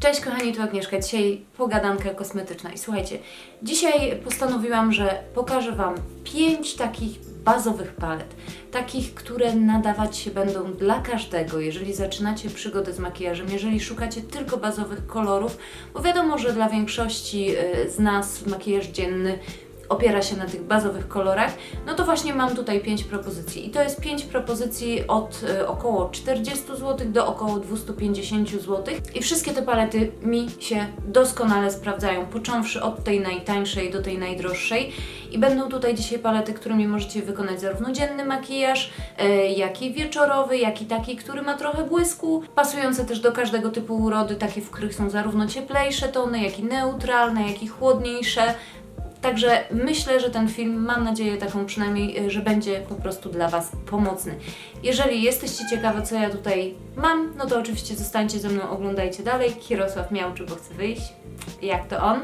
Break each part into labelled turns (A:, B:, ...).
A: Cześć kochani, tu Agnieszka. Dzisiaj pogadanka kosmetyczna. I słuchajcie, dzisiaj postanowiłam, że pokażę Wam pięć takich bazowych palet. Takich, które nadawać się będą dla każdego, jeżeli zaczynacie przygodę z makijażem, jeżeli szukacie tylko bazowych kolorów, bo wiadomo, że dla większości y, z nas makijaż dzienny opiera się na tych bazowych kolorach, no to właśnie mam tutaj 5 propozycji. I to jest 5 propozycji od y, około 40 zł do około 250 zł. I wszystkie te palety mi się doskonale sprawdzają, począwszy od tej najtańszej do tej najdroższej. I będą tutaj dzisiaj palety, którymi możecie wykonać zarówno dzienny makijaż, y, jak i wieczorowy, jak i taki, który ma trochę błysku, pasujące też do każdego typu urody, takie, w których są zarówno cieplejsze tony, jak i neutralne, jak i chłodniejsze. Także myślę, że ten film, mam nadzieję taką przynajmniej, y, że będzie po prostu dla Was pomocny. Jeżeli jesteście ciekawe, co ja tutaj mam, no to oczywiście zostańcie ze mną, oglądajcie dalej. Kierosław miałczy, bo chce wyjść. Jak to on.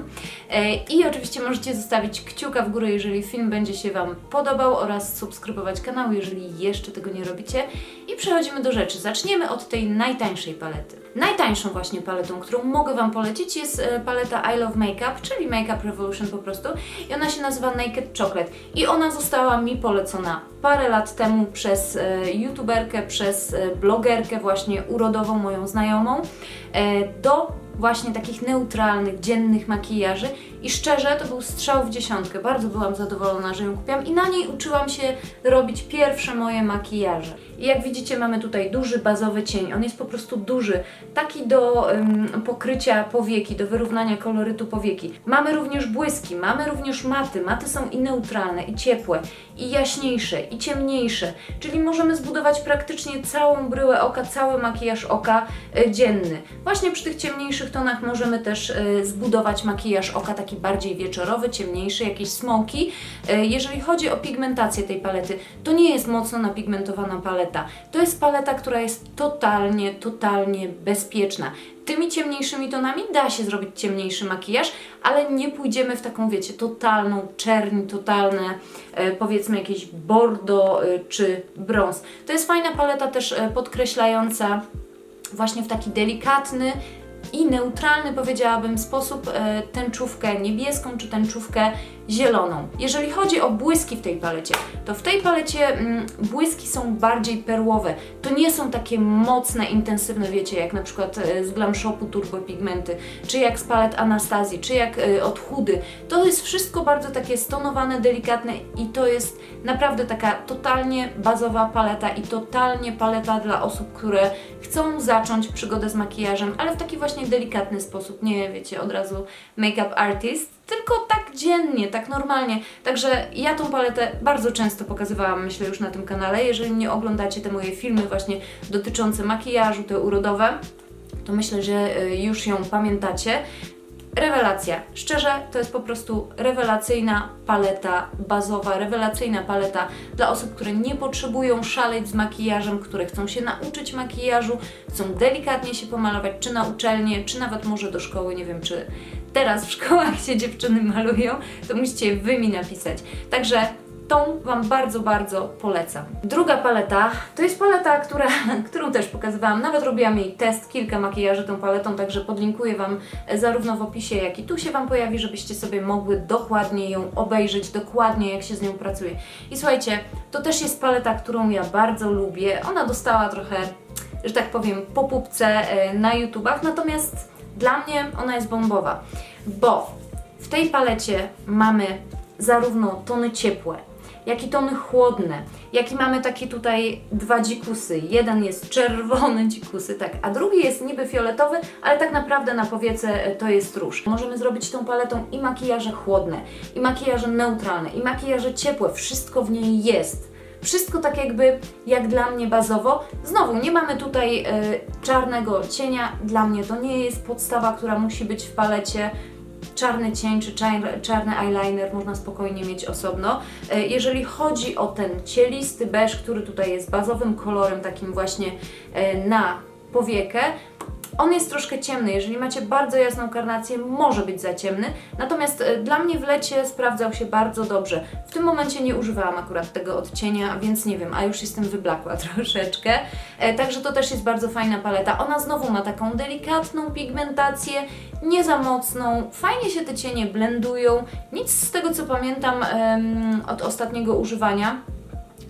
A: E, I oczywiście możecie zostawić kciuka w górę, jeżeli film będzie się Wam podobał oraz subskrybować kanał, jeżeli jeszcze tego nie robicie. I przechodzimy do rzeczy. Zaczniemy od tej najtańszej palety. Najtańszą właśnie paletą, którą mogę Wam polecić jest e, paleta I Love Makeup, czyli Makeup Revolution po prostu. I ona się nazywa Naked Chocolate. I ona została mi polecona parę lat temu przez e, youtuberkę, przez e, blogerkę właśnie urodową, moją znajomą, do właśnie takich neutralnych, dziennych makijaży i szczerze to był strzał w dziesiątkę. Bardzo byłam zadowolona, że ją kupiłam i na niej uczyłam się robić pierwsze moje makijaże. I jak widzicie mamy tutaj duży bazowy cień, on jest po prostu duży, taki do ym, pokrycia powieki, do wyrównania kolorytu powieki. Mamy również błyski, mamy również maty, maty są i neutralne, i ciepłe, i jaśniejsze, i ciemniejsze, czyli możemy zbudować praktycznie całą bryłę oka, cały makijaż oka y, dzienny. Właśnie przy tych ciemniejszych tonach możemy też y, zbudować makijaż oka taki bardziej wieczorowy, ciemniejszy, jakieś smoki. Y, jeżeli chodzi o pigmentację tej palety, to nie jest mocno napigmentowana paleta. To jest paleta, która jest totalnie, totalnie bezpieczna. Tymi ciemniejszymi tonami da się zrobić ciemniejszy makijaż, ale nie pójdziemy w taką, wiecie, totalną czerń, totalne, e, powiedzmy jakieś bordo e, czy brąz. To jest fajna paleta też e, podkreślająca właśnie w taki delikatny i neutralny, powiedziałabym, sposób tęczówkę niebieską czy tęczówkę zieloną. Jeżeli chodzi o błyski w tej palecie, to w tej palecie mm, błyski są bardziej perłowe. To nie są takie mocne, intensywne, wiecie, jak na przykład e, z Glam Shopu Turbo Pigmenty, czy jak z palet Anastazji, czy jak e, od Hudy. To jest wszystko bardzo takie stonowane, delikatne i to jest naprawdę taka totalnie bazowa paleta i totalnie paleta dla osób, które chcą zacząć przygodę z makijażem, ale w taki właśnie delikatny sposób, nie wiecie, od razu make-up artist, tylko tak dziennie, tak normalnie. Także ja tą paletę bardzo często pokazywałam, myślę już na tym kanale. Jeżeli nie oglądacie te moje filmy właśnie dotyczące makijażu, te urodowe, to myślę, że y, już ją pamiętacie. Rewelacja. Szczerze, to jest po prostu rewelacyjna paleta bazowa, rewelacyjna paleta dla osób, które nie potrzebują szaleć z makijażem, które chcą się nauczyć makijażu, chcą delikatnie się pomalować, czy na uczelnię, czy nawet może do szkoły, nie wiem, czy teraz w szkołach się dziewczyny malują, to musicie Wy mi napisać. Także tą Wam bardzo, bardzo polecam. Druga paleta to jest paleta, która, którą też pokazywałam. Nawet robiłam jej test, kilka makijaży tą paletą, także podlinkuję Wam zarówno w opisie, jak i tu się Wam pojawi, żebyście sobie mogły dokładnie ją obejrzeć, dokładnie jak się z nią pracuje. I słuchajcie, to też jest paleta, którą ja bardzo lubię. Ona dostała trochę, że tak powiem, po pupce e, na YouTubach, natomiast dla mnie ona jest bombowa, bo w tej palecie mamy zarówno tony ciepłe, jak i tony chłodne, jak i mamy takie tutaj dwa dzikusy. Jeden jest czerwony dzikusy, tak, a drugi jest niby fioletowy, ale tak naprawdę na powiece e, to jest róż. Możemy zrobić tą paletą i makijaże chłodne, i makijaże neutralne, i makijaże ciepłe, wszystko w niej jest. Wszystko tak jakby jak dla mnie bazowo. Znowu nie mamy tutaj e, czarnego cienia. Dla mnie to nie jest podstawa, która musi być w palecie. Czarny cień czy czar- czarny eyeliner można spokojnie mieć osobno. E, Jeżeli chodzi o ten cielisty beż, który tutaj jest bazowym kolorem takim właśnie e, na powiekę, On jest troszkę ciemny, jeżeli macie bardzo jasną karnację, może być za ciemny, natomiast e, dla mnie w lecie sprawdzał się bardzo dobrze. W tym momencie nie używałam akurat tego odcienia, więc nie wiem, a już jestem wyblakła troszeczkę. E, także to też jest bardzo fajna paleta. Ona znowu ma taką delikatną pigmentację, nie za mocną, fajnie się te cienie blendują. Nic z tego co pamiętam od ostatniego używania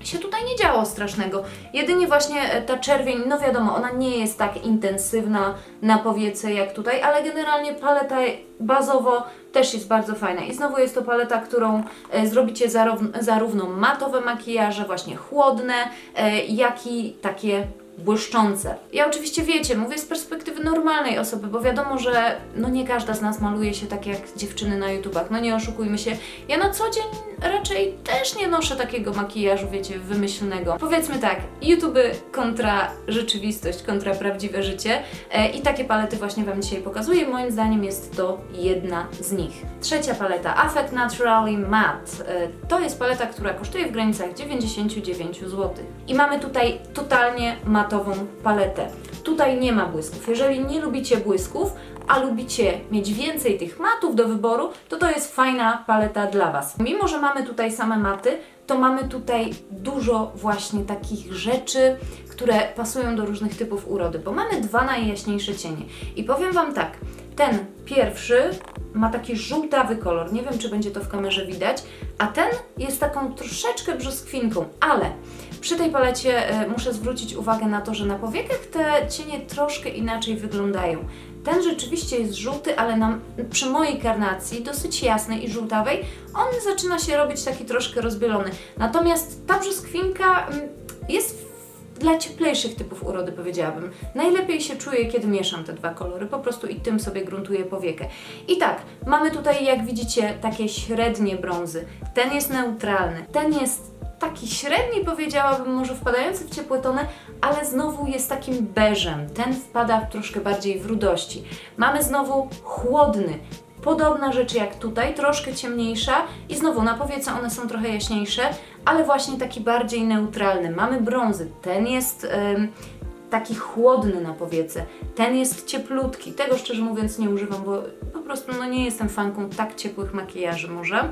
A: się tutaj nie działo strasznego. Jedynie właśnie e, ta czerwień, no wiadomo, ona nie jest tak intensywna na powiece jak tutaj, ale generalnie paleta bazowo też jest bardzo fajna. I znowu jest to paleta, którą e, zrobicie zarówno, zarówno matowe makijaże, właśnie chłodne, e, jak i takie błyszczące. Ja oczywiście wiecie, mówię z perspektywy normalnej osoby, bo wiadomo, że no nie każda z nas maluje się tak jak dziewczyny na YouTubach, no nie oszukujmy się. Ja na co dzień raczej też nie noszę takiego makijażu, wiecie, wymyślnego. Powiedzmy tak, YouTube kontra rzeczywistość, kontra prawdziwe życie e, i takie palety właśnie Wam dzisiaj pokazuję. Moim zdaniem jest to jedna z nich. Trzecia paleta, Affect Naturally Matte. E, to jest paleta, która kosztuje w granicach 99 zł. I mamy tutaj totalnie matową paletę. Tutaj nie ma błysków. Jeżeli nie lubicie błysków, a lubicie mieć więcej tych matów do wyboru, to to jest fajna paleta dla Was. Mimo, że mamy tutaj same maty, to mamy tutaj dużo właśnie takich rzeczy, które pasują do różnych typów urody, bo mamy dwa najjaśniejsze cienie. I powiem Wam tak, ten pierwszy ma taki żółtawy kolor, nie wiem czy będzie to w kamerze widać, a ten jest taką troszeczkę brzoskwinką, ale przy tej palecie e, muszę zwrócić uwagę na to, że na powiekach te cienie troszkę inaczej wyglądają. Ten rzeczywiście jest żółty, ale nam, przy mojej karnacji, dosyć jasnej i żółtawej, on zaczyna się robić taki troszkę rozbielony. Natomiast ta brzoskwinka mm, jest dla cieplejszych typów urody, powiedziałabym. Najlepiej się czuję, kiedy mieszam te dwa kolory, po prostu i tym sobie gruntuję powiekę. I tak, mamy tutaj, jak widzicie, takie średnie brązy. Ten jest neutralny, ten jest taki średni, powiedziałabym, może wpadający w ciepłe tony, ale znowu jest takim beżem. Ten wpada troszkę bardziej w rudości. Mamy znowu chłodny. Podobna rzecz jak tutaj, troszkę ciemniejsza i znowu na powiece one są trochę jaśniejsze, ale właśnie taki bardziej neutralny. Mamy brązy, ten jest em, taki chłodny na powiece, ten jest cieplutki. Tego szczerze mówiąc nie używam, bo po prostu no, nie jestem fanką tak ciepłych makijaży może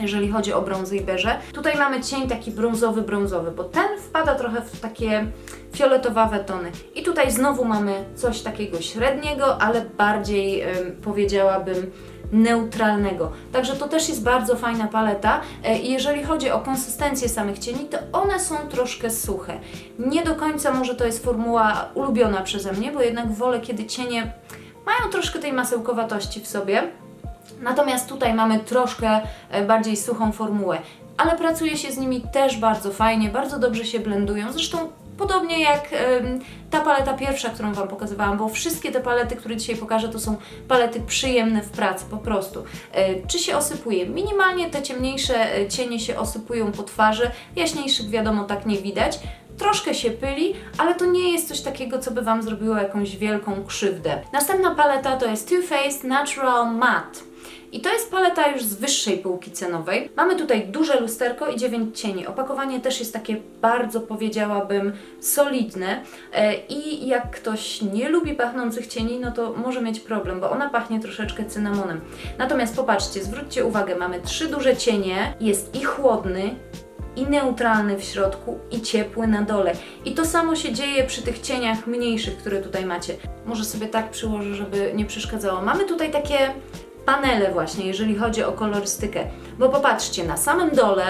A: jeżeli chodzi o brązy i beże. Tutaj mamy cień taki brązowy, brązowy, bo ten wpada trochę w takie fioletowawe tony. I tutaj znowu mamy coś takiego średniego, ale bardziej powiedziałabym neutralnego. Także to też jest bardzo fajna paleta E, i jeżeli chodzi o konsystencję samych cieni, to one są troszkę suche. Nie do końca może to jest formuła ulubiona przeze mnie, bo jednak wolę, kiedy cienie mają troszkę tej masełkowatości w sobie. Natomiast tutaj mamy troszkę e, bardziej suchą formułę, ale pracuje się z nimi też bardzo fajnie, bardzo dobrze się blendują. Zresztą podobnie jak ta paleta pierwsza, którą Wam pokazywałam, bo wszystkie te palety, które dzisiaj pokażę, to są palety przyjemne w pracy, po prostu. E, czy się osypuje? Minimalnie te ciemniejsze e, cienie się osypują po twarzy, jaśniejszych wiadomo tak nie widać. Troszkę się pyli, ale to nie jest coś takiego, co by Wam zrobiło jakąś wielką krzywdę. Następna paleta to jest Too Faced Natural Matte. I to jest paleta już z wyższej półki cenowej. Mamy tutaj duże lusterko i 9 cieni. Opakowanie też jest takie bardzo, powiedziałabym, solidne. E, I jak ktoś nie lubi pachnących cieni, no to może mieć problem, bo ona pachnie troszeczkę cynamonem. Natomiast popatrzcie, zwróćcie uwagę, mamy trzy duże cienie, jest i chłodny, i neutralny w środku, i ciepły na dole. I to samo się dzieje przy tych cieniach mniejszych, które tutaj macie. Może sobie tak przyłożę, żeby nie przeszkadzało. Mamy tutaj takie panele właśnie, jeżeli chodzi o kolorystykę. Bo popatrzcie, na samym dole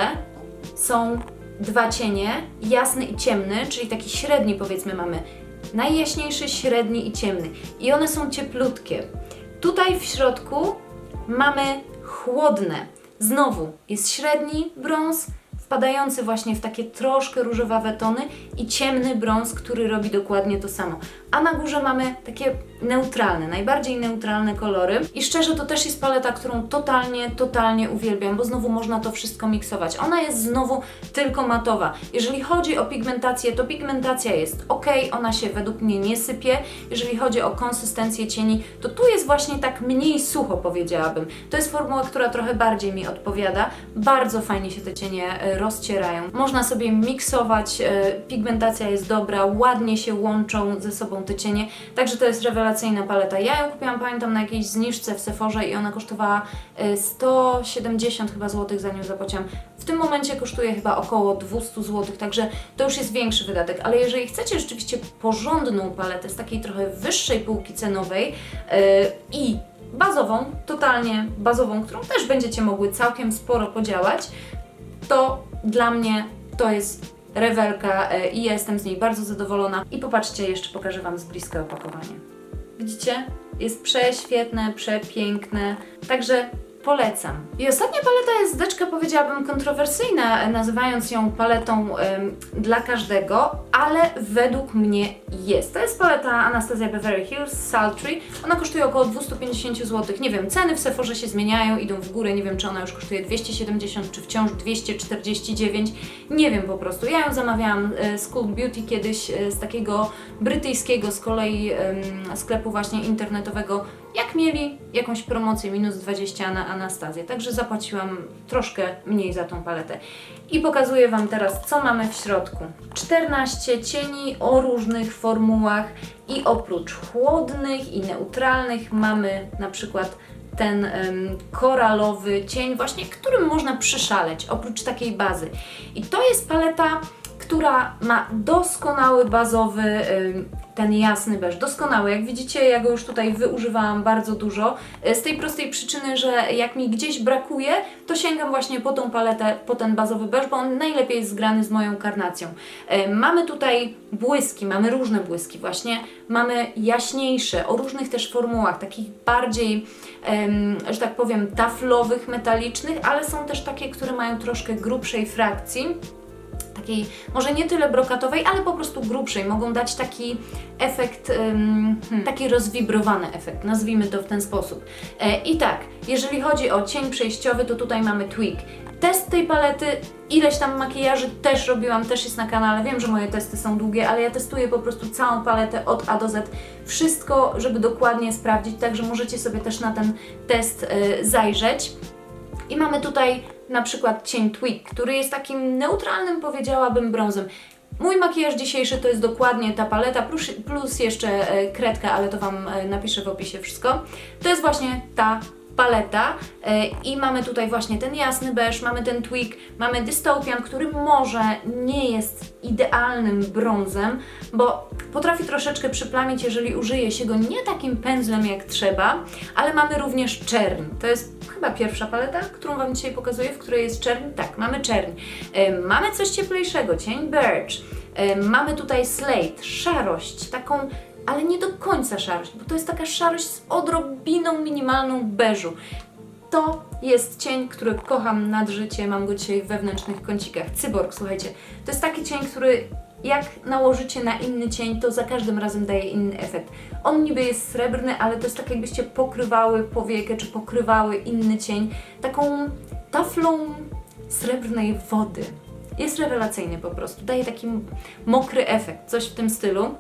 A: są dwa cienie, jasny i ciemny, czyli taki średni powiedzmy mamy. Najjaśniejszy, średni i ciemny. I one są cieplutkie. Tutaj w środku mamy chłodne. Znowu jest średni brąz, wpadający właśnie w takie troszkę różowawe tony i ciemny brąz, który robi dokładnie to samo. A na górze mamy takie neutralne, najbardziej neutralne kolory. I szczerze, to też jest paleta, którą totalnie, totalnie uwielbiam, bo znowu można to wszystko miksować. Ona jest znowu tylko matowa. Jeżeli chodzi o pigmentację, to pigmentacja jest ok, ona się według mnie nie sypie. Jeżeli chodzi o konsystencję cieni, to tu jest właśnie tak mniej sucho, powiedziałabym. To jest formuła, która trochę bardziej mi odpowiada. Bardzo fajnie się te cienie e, rozcierają. Można sobie miksować, e, pigmentacja jest dobra, ładnie się łączą ze sobą sobą te cienie, także to jest rewelacyjna paleta. Ja ją kupiłam, pamiętam, na jakiejś zniżce w Sephorze i ona kosztowała e, 170 chyba złotych, za nią zapłaciłam. W tym momencie kosztuje chyba około 200 zł, także to już jest większy wydatek, ale jeżeli chcecie rzeczywiście porządną paletę z takiej trochę wyższej półki cenowej e, i bazową, totalnie bazową, którą też będziecie mogły całkiem sporo podziałać, to dla mnie to jest rewelka e, i jestem z niej bardzo zadowolona. I popatrzcie, jeszcze pokażę Wam z bliska opakowanie. Widzicie? Jest prześwietne, przepiękne, także polecam. I ostatnia paleta jest zdeczka, powiedziałabym, kontrowersyjna, nazywając ją paletą em, dla każdego, ale według mnie jest. To jest paleta Anastasia Beverly Hills Sultry. Ona kosztuje około 250 zł. Nie wiem, ceny w Sephorze się zmieniają, idą w górę. Nie wiem, czy ona już kosztuje 270, czy wciąż 249. Nie wiem po prostu. Ja ją zamawiałam e, z Cool Beauty kiedyś e, z takiego brytyjskiego z kolei sklepu właśnie internetowego. Jak mieli jakąś promocję minus 20 na Anastazję, także zapłaciłam troszkę mniej za tą paletę. I pokazuję Wam teraz, co mamy w środku. 14 cieni o różnych formułach i oprócz chłodnych i neutralnych mamy na przykład ten em, koralowy cień, właśnie którym można przyszaleć, oprócz takiej bazy. I to jest paleta, która ma doskonały bazowy, ten jasny beż, doskonały. Jak widzicie, ja go już tutaj wyużywałam bardzo dużo, e, z tej prostej przyczyny, że jak mi gdzieś brakuje, to sięgam właśnie po tą paletę, po ten bazowy beż, bo on najlepiej jest zgrany z moją karnacją. E, Mamy tutaj błyski, mamy różne błyski właśnie, mamy jaśniejsze, o różnych też formułach, takich bardziej, że tak powiem, taflowych, metalicznych, ale są też takie, które mają troszkę grubszej frakcji takiej, może nie tyle brokatowej, ale po prostu grubszej. Mogą dać taki efekt, hmm, taki rozwibrowany efekt, nazwijmy to w ten sposób. E, I tak, jeżeli chodzi o cień przejściowy, to tutaj mamy Tweak. Test tej palety, ileś tam makijaży też robiłam, też jest na kanale. Wiem, że moje testy są długie, ale ja testuję po prostu całą paletę od A do Z. Wszystko, żeby dokładnie sprawdzić, także możecie sobie też na ten test e, zajrzeć. I mamy tutaj na przykład cień Tweak, który jest takim neutralnym, powiedziałabym, brązem. Mój makijaż dzisiejszy to jest dokładnie ta paleta, plus, plus jeszcze e, kredka, ale to Wam e, napiszę w opisie wszystko. To jest właśnie ta paleta e, i mamy tutaj właśnie ten jasny beż, mamy ten tweak, mamy dystopian, który może nie jest idealnym brązem, bo potrafi troszeczkę przyplamić, jeżeli użyje się go nie takim pędzlem jak trzeba, ale mamy również czerń. To jest chyba pierwsza paleta, którą Wam dzisiaj pokazuję, w której jest czerń. Tak, mamy czerń. E, Mamy coś cieplejszego, cień birch. E, Mamy tutaj slate, szarość, taką ale nie do końca szarość, bo to jest taka szarość z odrobiną minimalną beżu. To jest cień, który kocham nad życie, mam go dzisiaj w wewnętrznych kącikach. Cyborg, słuchajcie, to jest taki cień, który jak nałożycie na inny cień, to za każdym razem daje inny efekt. On niby jest srebrny, ale to jest tak jakbyście pokrywały powiekę, czy pokrywały inny cień taką taflą srebrnej wody. Jest rewelacyjny po prostu, daje taki mokry efekt, coś w tym stylu.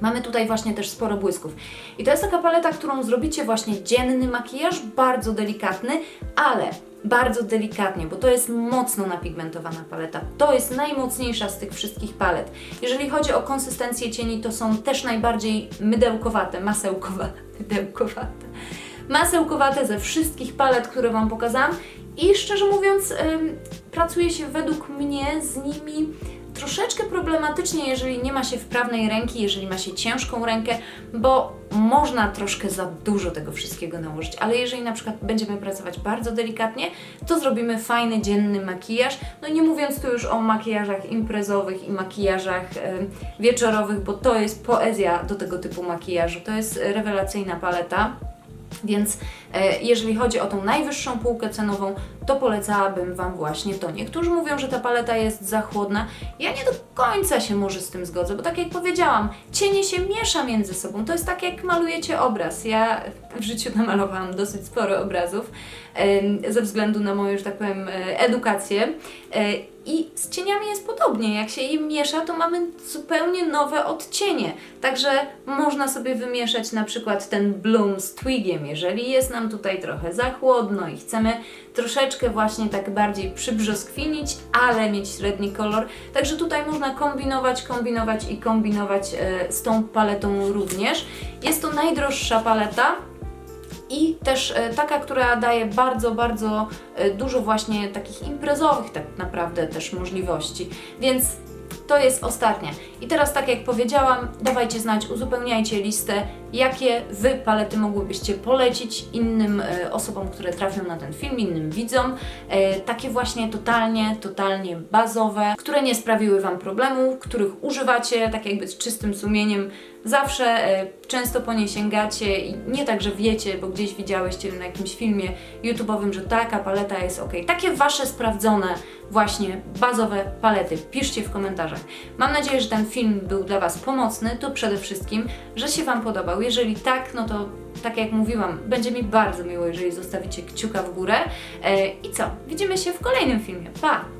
A: Mamy tutaj właśnie też sporo błysków. I to jest taka paleta, którą zrobicie właśnie dzienny makijaż, bardzo delikatny, ale bardzo delikatnie, bo to jest mocno napigmentowana paleta. To jest najmocniejsza z tych wszystkich palet. Jeżeli chodzi o konsystencję cieni, to są też najbardziej mydełkowate, masełkowate, mydełkowate. Masełkowate ze wszystkich palet, które Wam pokazałam i szczerze mówiąc, ym, pracuje się według mnie z nimi troszeczkę problematycznie, jeżeli nie ma się wprawnej ręki, jeżeli ma się ciężką rękę, bo można troszkę za dużo tego wszystkiego nałożyć, ale jeżeli na przykład będziemy pracować bardzo delikatnie, to zrobimy fajny, dzienny makijaż, no nie mówiąc tu już o makijażach imprezowych i makijażach e, wieczorowych, bo to jest poezja do tego typu makijażu, to jest rewelacyjna paleta. Więc jeżeli chodzi o tą najwyższą półkę cenową, to polecałabym Wam właśnie to. Niektórzy mówią, że ta paleta jest za chłodna. Ja nie do końca się może z tym zgodzę, bo tak jak powiedziałam, cienie się miesza między sobą. To jest tak jak malujecie obraz. Ja w życiu namalowałam dosyć sporo obrazów ze względu na moją, że tak powiem, e, edukację. E, I z cieniami jest podobnie. Jak się je miesza, to mamy zupełnie nowe odcienie. Także można sobie wymieszać na przykład ten bloom z twigiem, jeżeli jest nam tutaj trochę za chłodno i chcemy troszeczkę właśnie tak bardziej przybrzoskwinić, ale mieć średni kolor. Także tutaj można kombinować, kombinować i kombinować e, z tą paletą również. Jest to najdroższa paleta, i też e, taka, która daje bardzo, bardzo e, dużo właśnie takich imprezowych tak naprawdę też możliwości. Więc to jest ostatnia. I teraz tak jak powiedziałam, dawajcie znać, uzupełniajcie listę, jakie Wy palety mogłybyście polecić innym e, osobom, które trafią na ten film, innym widzom. E, takie właśnie totalnie, totalnie bazowe, które nie sprawiły Wam problemu, których używacie tak jakby z czystym sumieniem. Zawsze e, często po nie sięgacie i nie tak, że wiecie, bo gdzieś widziałyście na jakimś filmie YouTube'owym, że taka paleta jest ok. Takie Wasze sprawdzone właśnie bazowe palety. Piszcie w komentarzach. Mam nadzieję, że ten film był dla Was pomocny, to przede wszystkim, że się Wam podobał. Jeżeli tak, no to tak jak mówiłam, będzie mi bardzo miło, jeżeli zostawicie kciuka w górę. E, I co? Widzimy się w kolejnym filmie. Pa!